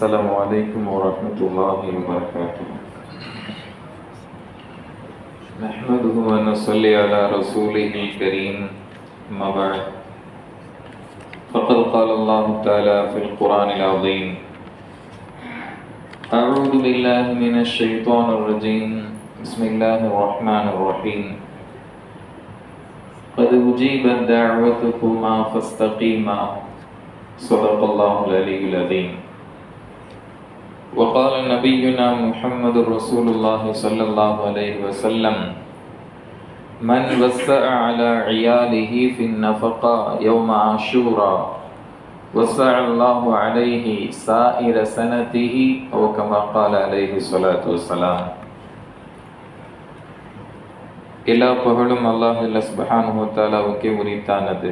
السلام عليكم ورحمة الله وبركاته. نحمده ونصلي على رسوله الكريم أما بعد. فقد قال الله تعالى في القرآن العظيم أعوذ بالله من الشيطان الرجيم. بسم الله الرحمن الرحيم. قد أجيبت دعوتكما فاستقيما. صدق الله العلي العظيم. وقال نبينا محمد رسول الله صلى الله عليه وسلم من وسع على عياله في النفقة يوم عاشوراء وسع الله عليه سائر سنته أو كما قال عليه الصلاة والسلام எல்லா புகழும் அல்லாஹ் சுபஹானு தாலாவுக்கே உரித்தானது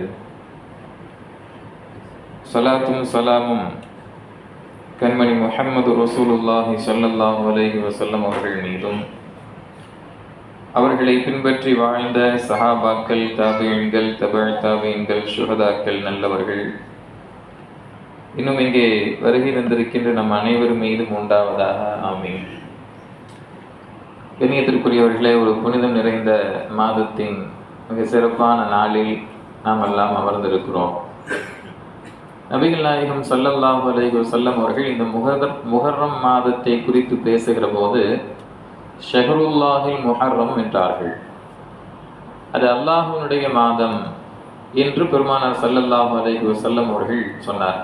சலாத்தும் சலாமும் கண்மணி முஹம்மது ரசூலுல்லாஹி சொல்லல்லாஹ் அலைஹி வசல்லம் அவர்கள் மீதும் அவர்களை பின்பற்றி வாழ்ந்த சஹாபாக்கள் தாபியன்கள் தபழ் தாபியன்கள் சுகதாக்கள் நல்லவர்கள். இன்னும் இங்கே வருகை தந்திருக்கின்ற நம் அனைவர் மீதும் உண்டாவதாக ஆமீன். கண்ணியத்திற்குரியவர்களே ஒரு புனிதம் நிறைந்த மாதத்தின் மிக சிறப்பான நாளில் நாம் எல்லாம் அமர்ந்திருக்கிறோம். நபிகள் நாயகம் சல்லல்லாஹு அலைஹி வஸல்லம் அவர்கள் இந்த முகர் முஹர்ரம் மாதத்தை குறித்து பேசுகிற போது ஷஹருல்லாஹில் முஹர்ரம் என்றார்கள். அது அல்லாஹுனுடைய மாதம் என்று பெருமானார் சல்லல்லாஹு அலைஹி வஸல்லம் அவர்கள் சொன்னார்.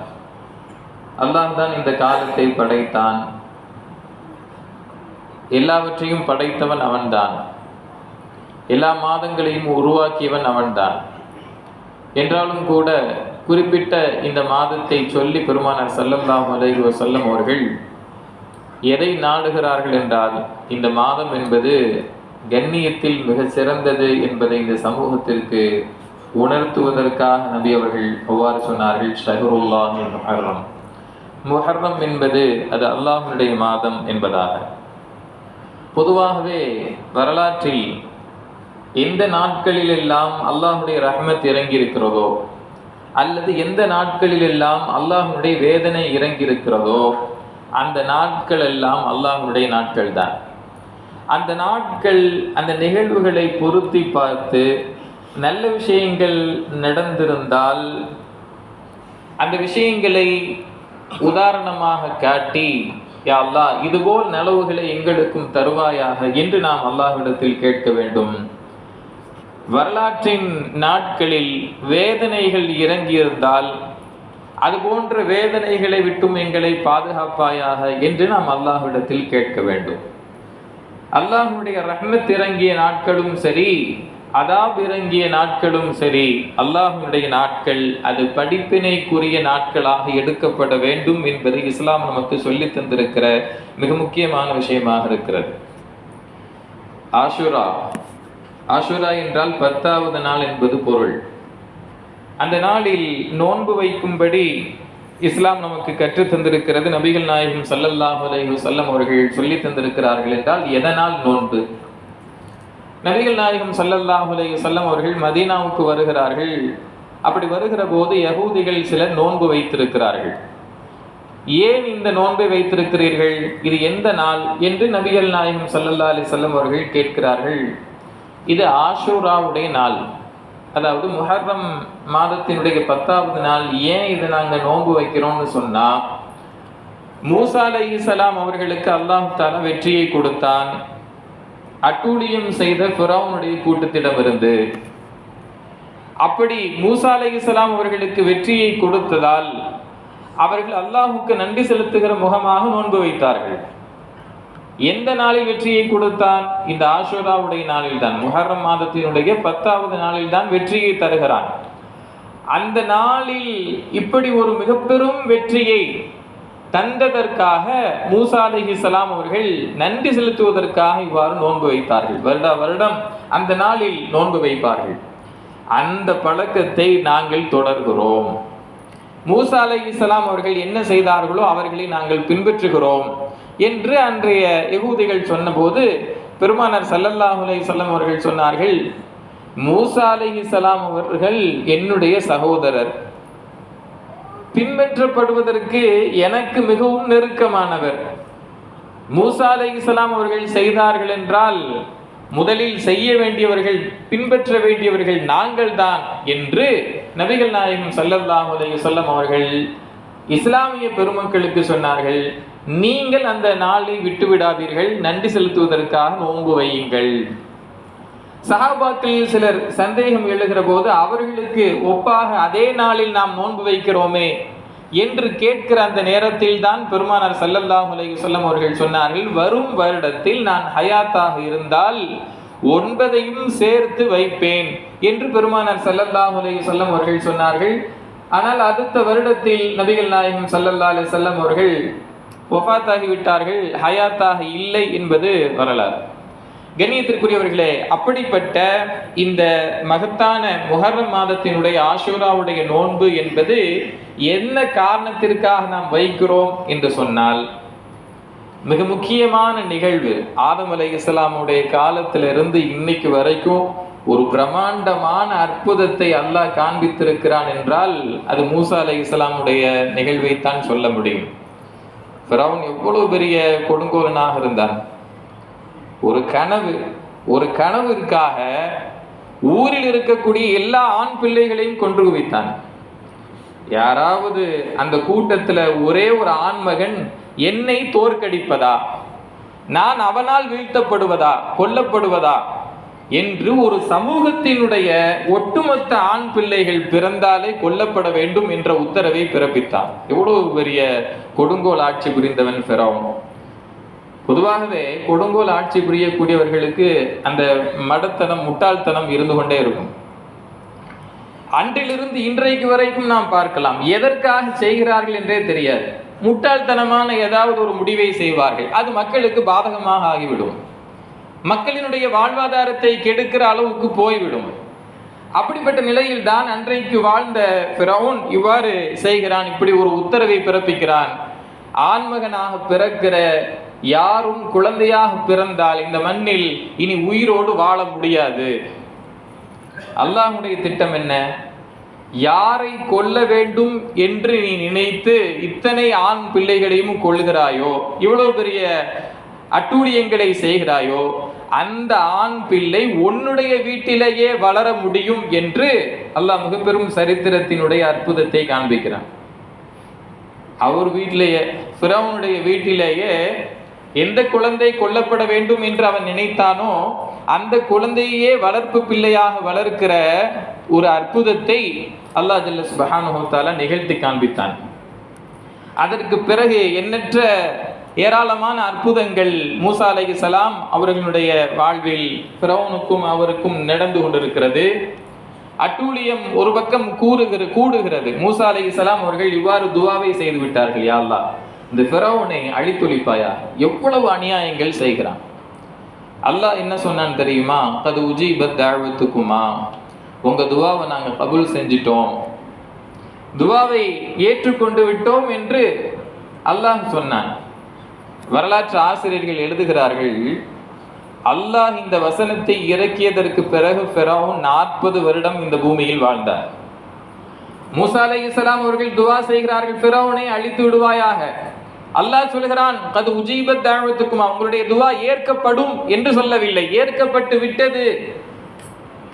அல்லாஹ் தான் இந்த காலத்தை படைத்தான். எல்லாவற்றையும் படைத்தவன் அவன்தான். எல்லா மாதங்களையும் உருவாக்கியவன் அவன்தான். என்றாலும் கூட குறிப்பிட்ட இந்த மாதத்தை சொல்லி பெருமானார் சல்லல்லாஹு அலைஹி வஸல்லம் அவர்கள் எதை நாடுகிறார்கள் என்றால் இந்த மாதம் என்பது கண்ணியத்தில் மிக சிறந்தது என்பதை இந்த சமூகத்திற்கு உணர்த்துவதற்காக நபி அவர்கள் அவ்வாறு சொன்னார்கள் ஷஹருல்லாஹி முஹர்ரம். முஹர்ரம் என்பது அது அல்லாஹனுடைய மாதம் என்பதாக. பொதுவாகவே வரலாற்றில் எந்த நாட்களிலெல்லாம் அல்லாஹுடைய ரஹ்மத் இறங்கி இருக்கிறதோ அல்லது எந்த நாட்களிலெல்லாம் அல்லாஹனுடைய வேதனை இறங்கியிருக்கிறதோ அந்த நாட்கள் எல்லாம் அல்லாஹனுடைய நாட்கள் தான் அந்த நாட்கள் அந்த நிகழ்வுகளை பொருத்தி பார்த்து நல்ல விஷயங்கள் நடந்திருந்தால் அந்த விஷயங்களை உதாரணமாக காட்டி யா அல்லா இதுபோல் நலவுகளை எங்களுக்கும் தருவாயாக என்று நாம் அல்லாஹ்விடத்தில் கேட்க வேண்டும். வரலாற்றின் நாட்களில் வேதனைகள் இறங்கியிருந்தால் அது போன்ற வேதனைகளை விட்டும் எங்களை பாதுகாப்பாயாக என்று நாம் அல்லாஹ்விடத்தில் கேட்க வேண்டும். அல்லாஹுடைய ரஹ்மத் இறங்கிய நாட்களும் சரி அதாப் இறங்கிய நாட்களும் சரி அல்லாஹுடைய நாட்கள் அது படிப்பினைக்குரிய நாட்களாக எடுக்கப்பட வேண்டும் என்பது இஸ்லாம் நமக்கு சொல்லி தந்திருக்கிற மிக முக்கியமான விஷயமாக இருக்கிறது. ஆஷுரா ஆஷுரா என்றால் பத்தாவது நாள் என்பது பொருள். அந்த நாளில் நோன்பு வைக்கும்படி இஸ்லாம் நமக்கு கற்றுத் தந்திருக்கிறது. நபிகள் நாயகம் சல்லல்லாஹு அலைஹி வஸல்லம் அவர்கள் சொல்லி தந்திருக்கிறார்கள் என்றால் எதனால் நோன்பு? நபிகள் நாயகம் சல்லல்லாஹு அலைஹி அவர்கள் மதீனாவுக்கு வருகிறார்கள். அப்படி வருகிற போது யகூதிகள் சிலர் நோன்பு வைத்திருக்கிறார்கள். ஏன் இந்த நோன்பை வைத்திருக்கிறீர்கள்? இது எந்த நாள்? என்று நபிகள் நாயகம் சல்லல்லா அலி செல்லம் அவர்கள் கேட்கிறார்கள். இது ஆஷூராவுடைய நாள். அதாவது முஹர்ரம் மாதத்தினுடைய பத்தாவது நாள். ஏன் இதை நாங்கள் நோன்பு வைக்கிறோம்னு சொன்னால் மூசா அலை இஸ்லாம் அவர்களுக்கு அல்லாஹ் தாலா வெற்றியை கொடுத்தான். அட்டூழியம் செய்த ஃபிரௌனுடைய கூட்டத்திடமிருந்து. அப்படி மூசா அலை இஸ்லாம் அவர்களுக்கு வெற்றியை கொடுத்ததால் அவர்கள் அல்லாஹுக்கு நன்றி செலுத்துகிற முகமாக நோன்பு வைத்தார்கள். எந்த நாளில் வெற்றியை கொடுத்தான்? இந்த ஆஷோராவுடைய நாளில் தான் முஹர்ரம் மாதத்தினுடைய பத்தாவது நாளில் தான் வெற்றியை தருகிறான். அந்த நாளில் இப்படி ஒரு மிக பெரும் வெற்றியை தந்ததற்காக மூசா சலாம் அவர்கள் நன்றி செலுத்துவதற்காக இவ்வாறு நோன்பு வைத்தார்கள். வருட வருடம் அந்த நாளில் நோன்பு வைப்பார்கள். அந்த பழக்கத்தை நாங்கள் தொடர்கிறோம். மூசா அலை இஸ்லாம் அவர்கள் என்ன செய்தார்களோ அவர்களை நாங்கள் பின்பற்றுகிறோம் என்று அன்றைய யகூதிகள் சொன்னபோது பெருமானார் சல்லல்லாஹ் அலைஹி அவர்கள் சொன்னார்கள் மூசா அலைஹிஸ்ஸலாம் அவர்கள் என்னுடைய சகோதரர். பின்பற்றப்படுவதற்கு எனக்கு மிகவும் நெருக்கமானவர். மூசா அலை இஸ்லாம் அவர்கள் செய்தார்கள் என்றால் முதலில் செய்ய வேண்டியவர்கள் பின்பற்ற வேண்டியவர்கள் நாங்கள் தான் என்று நபிகள் நாயகம் சல்லல்லாஹ் அலைய சொல்லம் அவர்கள் இஸ்லாமிய பெருமக்களுக்கு சொன்னார்கள் நீங்கள் அந்த நாளை விட்டு விடாதீர்கள் நன்றி செலுத்துவதற்காக நோன்பு வையுங்கள். சஹாபாக்களில் சிலர் சந்தேகம் எழுகிற போது அவர்களுக்கு ஒப்பாக அதே நாளில் நாம் நோன்பு வைக்கிறோமே? என்று கேட்கிற அந்த நேரத்தில் தான் பெருமானார் சல்லல்லாஹ் அலைய சொல்லம் அவர்கள் சொன்னார்கள் வரும் வருடத்தில் நான் ஹயாத்தாக இருந்தால் ஒன்பதையும் சேர்த்து வைப்பேன் என்று பெருமானார் சல்லல்லாஹ் அலி சொல்லம் அவர்கள் சொன்னார்கள். ஆனால் அடுத்த வருடத்தில் நபிகள் நாயகம் சல்லல்லா அலி சொல்லம் அவர்கள் ஒஃபாத்தாகி விட்டார்கள். ஹயாத்தாக இல்லை என்பது வரலாறு. கண்ணியத்திற்குரியவர்களே அப்படிப்பட்ட இந்த மகத்தான முஹர்ரம் மாதத்தினுடைய ஆஷூராவுடைய நோன்பு என்பது என்ன காரணத்திற்காக நாம் வைக்கிறோம் என்று சொன்னால் மிக முக்கியமான நிகழ்வு ஆதம் அலை இஸ்லாமுடைய காலத்திலிருந்து இன்னைக்கு வரைக்கும் ஒரு பிரம்மாண்டமான அற்புதத்தை அல்லாஹ் காண்பித்திருக்கிறான் என்றால் அது மூசா அலை இஸ்லாமுடைய நிகழ்வைத்தான் சொல்ல முடியும். ஃபிரௌன் எவ்வளவு பெரிய கொடுங்கோலனாக இருந்தான். ஒரு கனவு ஒரு கனவிற்காக ஊரில் இருக்கக்கூடிய எல்லா ஆண் பிள்ளைகளையும் கொன்று குவித்தான். யாராவது அந்த கூட்டத்துல ஒரே ஒரு ஆண்மகன் என்னை தோற்கடிப்பதா? நான் அவனால் வீழ்த்தப்படுவதா? கொல்லப்படுவதா? என்று ஒரு சமூகத்தினுடைய ஒட்டுமொத்த ஆண் பிள்ளைகள் பிறந்தாலே கொல்லப்பட வேண்டும் என்ற உத்தரவை பிறப்பித்தான் எவ்வளவு பெரிய கொடுங்கோல் ஆட்சி புரிந்தவன் பிறவும் பொதுவாகவே கொடுங்கோல் ஆட்சி புரியக்கூடியவர்களுக்கு அந்த மடத்தனம் முட்டாள்தனம் இருந்து கொண்டே இருக்கும். அன்றிலிருந்து இன்றைக்கு வரைக்கும் நாம் பார்க்கலாம். எதற்காக செய்கிறார்கள் என்றே தெரியாது. முட்டாள்தனமான ஏதாவது ஒரு முடிவை செய்வார்கள். அது மக்களுக்கு பாதகமாக ஆகிவிடும். மக்களினுடைய வாழ்வாதாரத்தை கெடுக்கிற அளவுக்கு போய்விடும். அப்படிப்பட்ட நிலையில் தான் அன்றைக்கு வாழ்ந்த பிரவுன் இவ்வாறு செய்கிறான் இப்படி ஒரு உத்தரவை பிறப்பிக்கிறான். ஆண்மகனாக பிறக்கிற யாரும் குழந்தையாக பிறந்தால் இந்த மண்ணில் இனி உயிரோடு வாழ முடியாது. அல்லாஹுடைய திட்டம் என்ன? யாரை கொல்ல வேண்டும் என்று நீ நினைத்து இத்தனை ஆண் பிள்ளைகளையும் கொள்ளுகிறாயோ இவ்வளவு பெரிய அட்டூழியங்களை செய்கிறாயோ அந்த ஆண் பிள்ளை உன்னுடைய வீட்டிலேயே வளர முடியும் என்று அல்லாஹ் மிகப்பெரும் சரித்திரத்தினுடைய அற்புதத்தை காண்பிக்கிறான். அவர் வீட்டிலேயே பிறவனுடைய வீட்டிலேயே எந்த குழந்தை கொல்லப்பட வேண்டும் என்று அவன் நினைத்தானோ அந்த குழந்தையே வளர்ப்பு பிள்ளையாக வளர்க்கிற ஒரு அற்புதத்தை அல்லாஹ் ஜல்ல சுபஹானுஹத்தால நிகழ்த்தி காண்பித்தான். அதற்கு பிறகு எண்ணற்ற ஏராளமான அற்புதங்கள் மூசா சலாம் அவர்களுடைய வாழ்வில் பிரவுனுக்கும் அவருக்கும் நடந்து கொண்டிருக்கிறது. அட்டூழியம் ஒரு பக்கம் கூறுகிற கூடுகிறது. மூசா சலாம் அவர்கள் இவ்வாறு துவாவை செய்து விட்டார்கள் யாழ்லா இந்த பிறவுனை அழித்தொழிப்பாயா எவ்வளவு அநியாயங்கள் செய்கிறான். அல்லாஹ் என்ன சொன்னான்னு தெரியுமா? கது உஜீபத் தாழ்வத்துக்குமா? உங்கள் துவாவை நாங்கள் கபூல் செஞ்சிட்டோம். துவாவை ஏற்றுக்கொண்டு விட்டோம் என்று அல்லாஹ் சொன்னான். வரலாற்று ஆசிரியர்கள் எழுதுகிறார்கள் அல்லாஹ் இந்த வசனத்தை இறக்கியதற்கு பிறகு ஃபெரவுன் நாற்பது வருடம் இந்த பூமியில் வாழ்ந்தார். மூசா அலை இஸ்லாம் அவர்கள் துவா செய்கிறார்கள் பிறவனை அழித்து விடுவாயாக. அல்லாஹ் சொல்கிறான் அது உஜீபத் தாழ்வத்துக்கும் உங்களுடைய துவா ஏற்கப்படும் என்று சொல்லவில்லை. ஏற்கப்பட்டு விட்டது.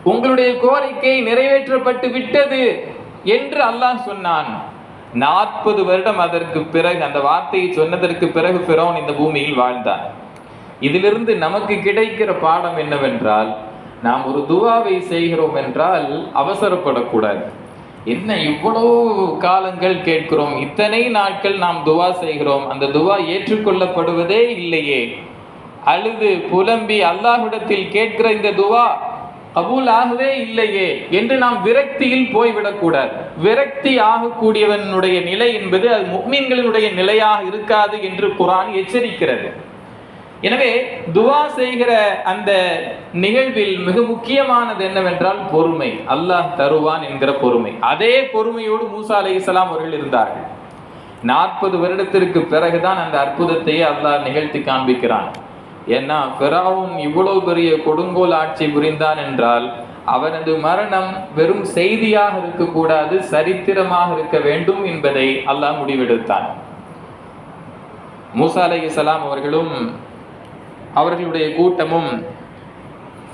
உங்களுடைய கோரிக்கை நிறைவேற்றப்பட்டு விட்டது என்று அல்லாஹ் சொன்னான். நாற்பது வருடம் அதற்கு பிறகு அந்த வார்த்தையை சொன்னதற்கு பிறகு ஃபிரௌன் இந்த பூமியில் வாழ்ந்தான். இதிலிருந்து நமக்கு கிடைக்கிற பாடம் என்னவென்றால் நாம் ஒரு துவாவை செய்கிறோம் என்றால் அவசரப்படக்கூடாது. என்ன இவ்வளவு காலங்கள் கேட்கிறோம்? இத்தனை நாட்கள் நாம் துவா செய்கிறோம். அந்த துவா ஏற்றுக்கொள்ளப்படுவதே இல்லையே. அழுது புலம்பி அல்லாஹ்விடத்தில் கேட்கிற இந்த துவா கபூல் ஆகவே இல்லையே என்று நாம் விரக்தியில் போய்விடக்கூடாது. விரக்தி ஆகக்கூடியவனுடைய நிலை என்பது அது முக்மீன்களினுடைய நிலையாக இருக்காது என்று குரான் எச்சரிக்கிறது. எனவே துவா செய்கிற அந்த நிகழ்வில் மிக முக்கியமானது என்னவென்றால் பொறுமை. அல்லாஹ் தருவான் என்கிற பொறுமை. அதே பொறுமையோடு மூசா அலை இஸ்லாம் அவர்கள் இருந்தார்கள். நாற்பது வருடத்திற்கு பிறகுதான் அந்த அற்புதத்தையே அல்லாஹ் நிகழ்த்தி காண்பிக்கிறான். ஏன்னா பிறாவும் இவ்வளவு பெரிய கொடுங்கோல் ஆட்சி புரிந்தான் என்றால் அவனது மரணம் வெறும் செய்தியாக இருக்கக்கூடாது சரித்திரமாக இருக்க வேண்டும் என்பதை அல்லாஹ் முடிவெடுத்தான். மூசா அலைஹிஸ்ஸலாம் அவர்களும் அவர்களுடைய கூட்டமும்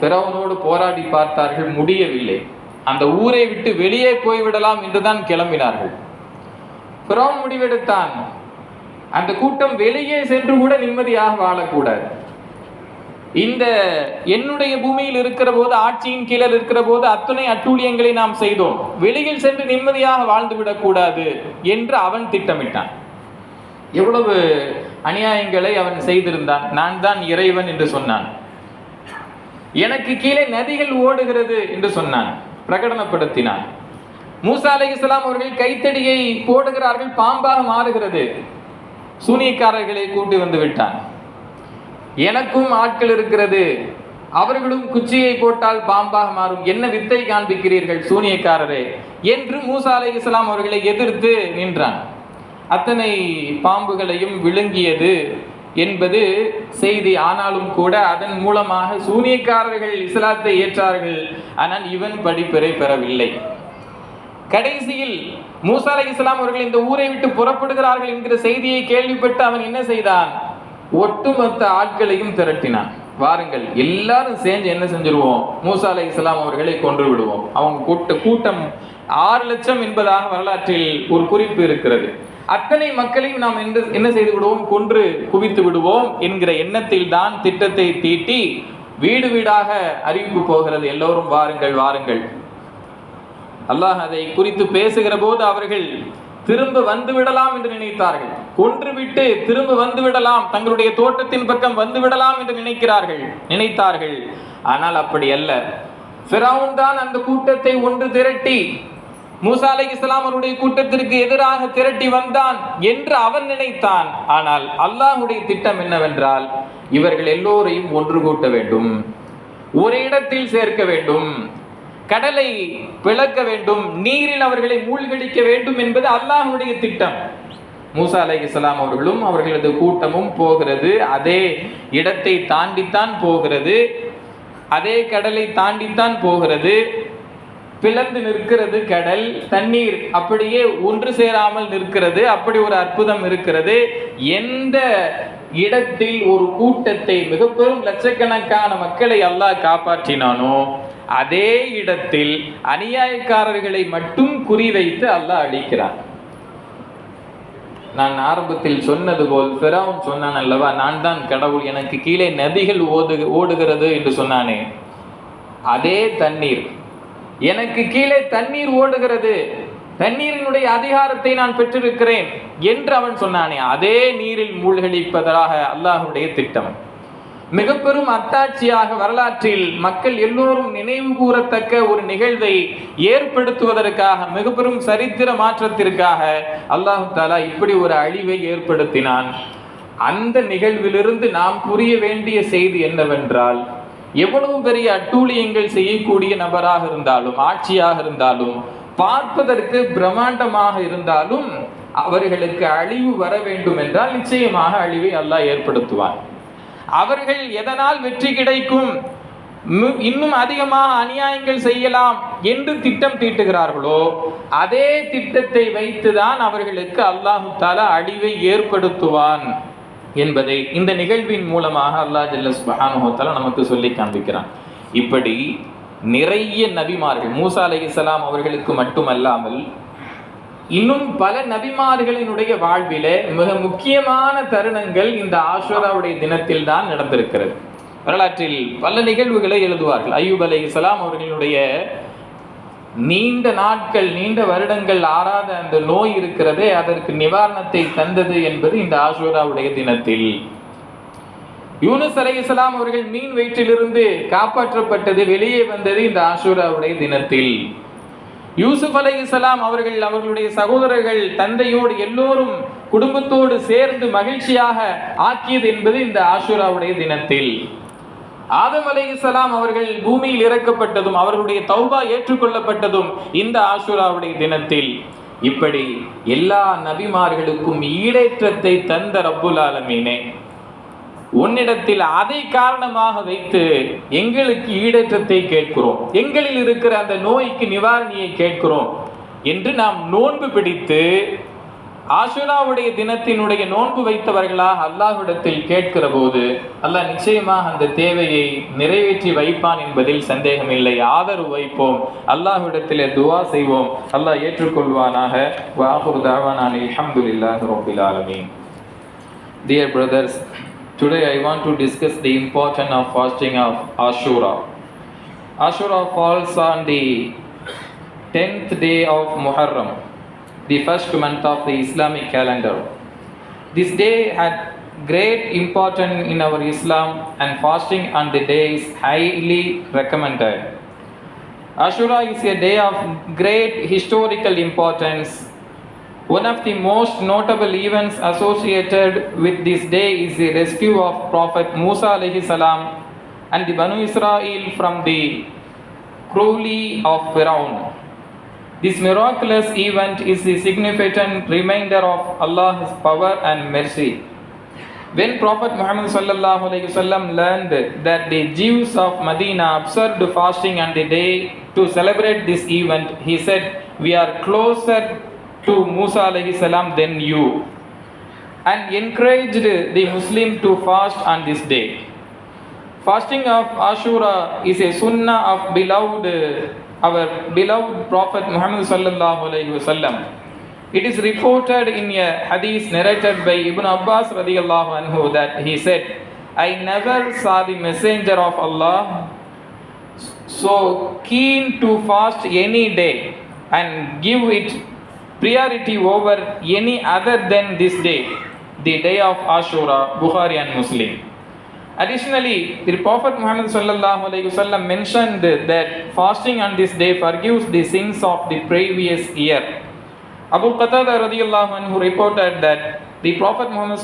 பிறவனோடு போராடி பார்த்தார்கள் முடியவில்லை. அந்த ஊரை விட்டு வெளியே போய்விடலாம் என்றுதான் கிளம்பினார்கள். பிறவன் முடிவெடுத்தான். அந்த கூட்டம் வெளியே சென்று கூட நிம்மதியாக வாழக்கூடாது. இந்த என்னுடைய பூமியில் இருக்கிற போது ஆட்சியின் கீழே இருக்கிற போது அத்துணை அட்டூழியங்களை நாம் செய்தோம். வெளியில் சென்று நிம்மதியாக வாழ்ந்து விடக்கூடாது என்று அவன் திட்டமிட்டான். எவ்வளவு அநியாயங்களை அவன் செய்திருந்தான். நான் தான் இறைவன் என்று சொன்னான். எனக்கு கீழே நதிகள் ஓடுகிறது என்று சொன்னான். பிரகடனப்படுத்தினான். மூசா அலை இஸ்லாம் அவர்கள் கைத்தடியை போடுகிறார்கள் பாம்பாக மாறுகிறது. சூனியக்காரர்களை கூட்டி வந்து விட்டான். எனக்கும் ஆட்கள் இருக்கிறது. அவர்களும் குச்சியை போட்டால் பாம்பாக மாறும். என்ன வித்தை காண்பிக்கிறீர்கள் சூனியக்காரரே? என்று மூசா அலை இஸ்லாம் அவர்களை எதிர்த்து நின்றான். அத்தனை பாம்புகளையும் விழுங்கியது என்பது செய்தி. ஆனாலும் கூட அதன் மூலமாக சூனியக்காரர்கள் இஸ்லாத்தை ஏற்றார்கள். ஆனால் இவன் படிப்பெறை பெறவில்லை. கடைசியில் மூசா அலை இஸ்லாம் அவர்கள் இந்த ஊரை விட்டு புறப்படுகிறார்கள் என்கிற செய்தியை கேள்விப்பட்டு அவன் என்ன செய்தான்? ஒட்டுமொத்த ஆட்களையும் திரட்டினான். வாருங்கள் எல்லாரும் சேர்ந்து என்ன செஞ்சிருவோம்? மூசா அலை இஸ்லாம் அவர்களை கொன்று விடுவோம். அவங்க கூட்ட கூட்டம் ஆறு லட்சம் என்பதாக வரலாற்றில் ஒரு குறிப்பு இருக்கிறது. அத்தனை மக்களையும் நாம் என்ன என்ன செய்து விடுவோம்? கொன்று குவித்து விடுவோம் என்கிற எண்ணத்தில் தான் திட்டத்தை தீட்டி வீடு வீடாக அறிவிப்பு போகிறது. எல்லோரும் வாருங்கள் வாருங்கள். அல்லாஹ் அதை குறித்து பேசுகிற போது அவர்கள் திரும்ப வந்து விடலாம் என்று நினைத்தார்கள். கொன்றுவிட்டு திரும்ப வந்து விடலாம். தங்களுடைய தோட்டத்தின் பக்கம் வந்து விடலாம் என்று நினைக்கிறார்கள் நினைத்தார்கள். ஆனால் அப்படி அல்ல. ஃபிரௌன் தான் அந்த கூட்டத்தை ஒன்று திரட்டி மூசா அலை இஸ்லாம் அவருடைய கூட்டத்திற்கு எதிராக திரட்டி வந்தான் என்று அவன் நினைத்தான். ஆனால் அல்லாஹுடைய திட்டம் என்னவென்றால் இவர்கள் எல்லோரையும் ஒன்று கூட்ட வேண்டும் ஒரு இடத்தில் சேர்க்க வேண்டும் கடலை பிளக்க வேண்டும் நீரில் அவர்களை மூழ்கடிக்க வேண்டும் என்பது அல்லாஹுடைய திட்டம். மூசா அலை இஸ்லாம் அவர்களும் அவர்களது கூட்டமும் போகிறது அதே இடத்தை தாண்டித்தான் போகிறது அதே கடலை தாண்டித்தான் போகிறது. பிளந்து நிற்கிறது கடல் தண்ணீர் அப்படியே ஒன்று சேராமல் நிற்கிறது அப்படி ஒரு அற்புதம் இருக்கிறது. எந்த இடத்தில் ஒரு கூட்டத்தை மிக பெரும் லட்சக்கணக்கான மக்களை அல்லாஹ் காப்பாற்றினானோ அதே இடத்தில் அநியாயக்காரர்களை மட்டும் குறிவைத்து அல்லாஹ் அழிக்கிறான். நான் ஆரம்பத்தில் சொன்னது போல் பிறவும் சொன்னான் அல்லவா நான் தான் கடவுள் எனக்கு கீழே நதிகள் ஓது ஓடுகிறது என்று சொன்னானே. அதே தண்ணீர் எனக்கு கீழே தண்ணீர் ஓடுகிறது. தண்ணீரினுடைய அதிகாரத்தை நான் பெற்றிருக்கிறேன் என்று அவன் சொன்னானே. அதே நீரில் மூழ்கடிப்பதாக அல்லாஹுடைய திட்டம். மிக பெரும் அத்தாட்சியாக வரலாற்றில் மக்கள் எல்லோரும் நினைவு கூறத்தக்க ஒரு நிகழ்வை ஏற்படுத்துவதற்காக மிக பெரும் சரித்திர மாற்றத்திற்காக அல்லாஹு தாலா இப்படி ஒரு அழிவை ஏற்படுத்தினான். அந்த நிகழ்விலிருந்து நாம் புரிய வேண்டிய செய்தி என்னவென்றால் எவ்வளவு பெரிய அட்டூழியங்கள் செய்யக்கூடிய நபராக இருந்தாலும் ஆட்சியாக இருந்தாலும் பார்ப்பதற்கு பிரம்மாண்டமாக இருந்தாலும் அவர்களுக்கு அழிவு வர வேண்டும் என்றால் நிச்சயமாக அழிவை அல்லாஹ் ஏற்படுத்துவார் அவர்கள் எதனால் வெற்றி கிடைக்கும்? இன்னும் அதிகமாக அநியாயங்கள் செய்யலாம் என்று திட்டம் தீட்டுகிறார்களோ அதே திட்டத்தை வைத்துதான் அவர்களுக்கு அல்லாஹு தாலா அழிவை ஏற்படுத்துவான். என்பதை இந்த நிகழ்வின் மூலமாக அல்லாஹ் ஜல்லஸ் பஹானுஹோத்தால நமக்கு சொல்லி காண்பிக்கிறான். இப்படி நிறைய நபிமார்கள் மூசா அலைஹிஸ்ஸலாம் அவர்களுக்கு மட்டுமல்லாமல் இன்னும் பல நபிமார்களினுடைய வாழ்விலே மிக முக்கியமான தருணங்கள் இந்த ஆஷோராவுடைய தினத்தில் தான் நடந்திருக்கிறது. வரலாற்றில் பல நிகழ்வுகளை எழுதுவார்கள். ஐயூப் அலைஹிஸ்ஸலாம் அவர்களுடைய நீண்ட நாட்கள் நீண்ட வருடங்கள் ஆறாத அந்த நோய் இருக்கிறதே அதற்கு நிவாரணத்தை தந்தது என்பது இந்த ஆஷூராவுடைய தினத்தில். யூனஸ் அலை இஸ்லாம் அவர்கள் மீன் வயிற்றிலிருந்து காப்பாற்றப்பட்டது வெளியே வந்தது இந்த ஆஷூராவுடைய தினத்தில். யூசுப் அலைஹிஸ்ஸலாம் அவர்கள் அவர்களுடைய சகோதரர்கள் தந்தையோடு எல்லோரும் குடும்பத்தோடு சேர்ந்து மகிழ்ச்சியாக ஆக்கியது என்பது இந்த ஆஷூராவுடைய தினத்தில். ஆதம் அலைஹிஸ்ஸலாம் அவர்கள் பூமியில் இறக்கப்பட்டதும் அவர்களுடைய தௌபா ஏற்றுக்கொள்ளப்பட்டதும் இந்த ஆஷுராவுடைய தினத்தில். இப்படி எல்லா நபிமார்களுக்கும் ஈடேற்றத்தை தந்த ரப்புல் ஆலமீனே உன்னிடத்தில் அதை காரணமாக வைத்து எங்களுக்கு ஈடேற்றத்தை கேட்கிறோம். எங்களில் இருக்கிற அந்த நோய்க்கு நிவாரணியை கேட்கிறோம் என்று நாம் நோன்பு பிடித்து ஆசுராவுடைய தினத்தினுடைய நோன்பு வைத்தவர்களாக அல்லாஹ்விடத்தில் கேட்கிற போது அல்லாஹ் நிச்சயமாக அந்த தேவையை நிறைவேற்றி வைப்பான் என்பதில் சந்தேகமில்லை. ஆதரவு வைப்போம். அல்லாஹ்விடத்திலே துவா செய்வோம். அல்லாஹ் ஏற்றுக்கொள்வானாக. வாஹுர் தாவானான் அல்ஹம்துலில்லாஹி ரப்பில் ஆலமீன். Dear brothers, today I want to discuss the importance of fasting of Ashura. Ashura falls on the 10th day of Muharram, the first month of the Islamic calendar. This day had great importance in our Islam and fasting on the day is highly recommended. Ashura is a day of great historical importance one of the most notable events associated with this day is the rescue of Prophet Musa salam and the Banu Israel from the cruelty of Pharaoh. This miraculous event is the significant reminder of Allah's power and mercy. When Prophet Muhammad learned that the Jews of Medina observed fasting on the day to celebrate this event, he said, "We are closer to Musa salam than you," and encouraged the Muslim to fast on this day. Fasting of Ashura is a sunnah of beloved, our beloved Prophet Muhammad sallallahu alaihi wasallam. It is reported in a hadith narrated by Ibn Abbas radiallahu anhu that he said, I never saw the messenger of Allah so keen to fast any day and give it priority over any other than this day, the day of Ashura, Bukhari and Muslim. Additionally, the Prophet Muhammad mentioned that fasting on this day forgives the sins of the previous year. Abu Qatada anhu reported that the Prophet Muhammad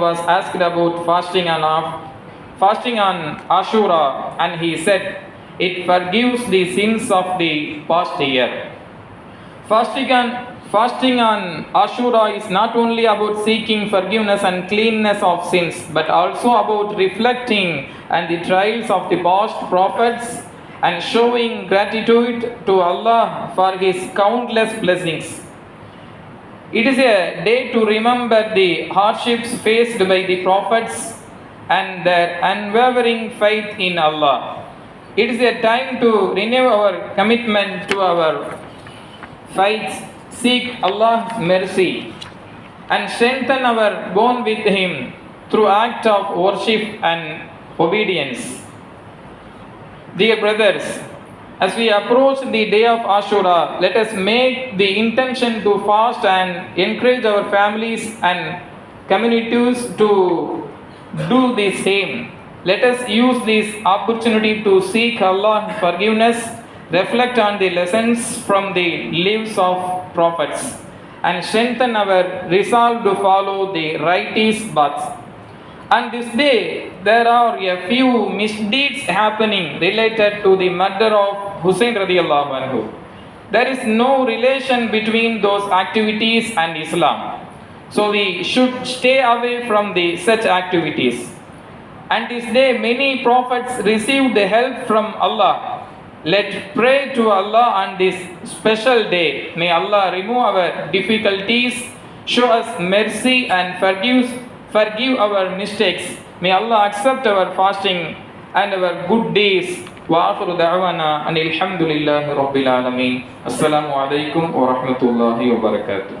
was asked about fasting on fasting on Ashura, and he said, "It forgives the sins of the past year." Fasting on, fasting on Ashura is not only about seeking forgiveness and cleanness of sins, but also about reflecting on the trials of the past prophets and showing gratitude to Allah for His countless blessings. It is a day to remember the hardships faced by the prophets and their unwavering faith in Allah. It is a time to renew our commitment to our faith, seek Allah's mercy, and strengthen our bond with Him through act of worship and obedience. Dear brothers, as we approach the day of Ashura, let us make the intention to fast and encourage our families and communities to do the same. Let us use this opportunity to seek Allah's forgiveness, reflect on the lessons from the lives of prophets, and strengthen our resolve to follow the righteous path. On this day, there are a few misdeeds happening related to the murder of Hussein radiallahu anhu. There is no relation between those activities and Islam. So we should stay away from the such activities. And this day, many prophets received the help from Allah. Let pray to Allah on this special day. May Allah remove our difficulties, show us mercy, and forgive forgive our mistakes. May Allah accept our fasting and our good deeds. وآخر دعوانا أن الحمد لله رب العالمين السلام عليكم ورحمة الله وبركاته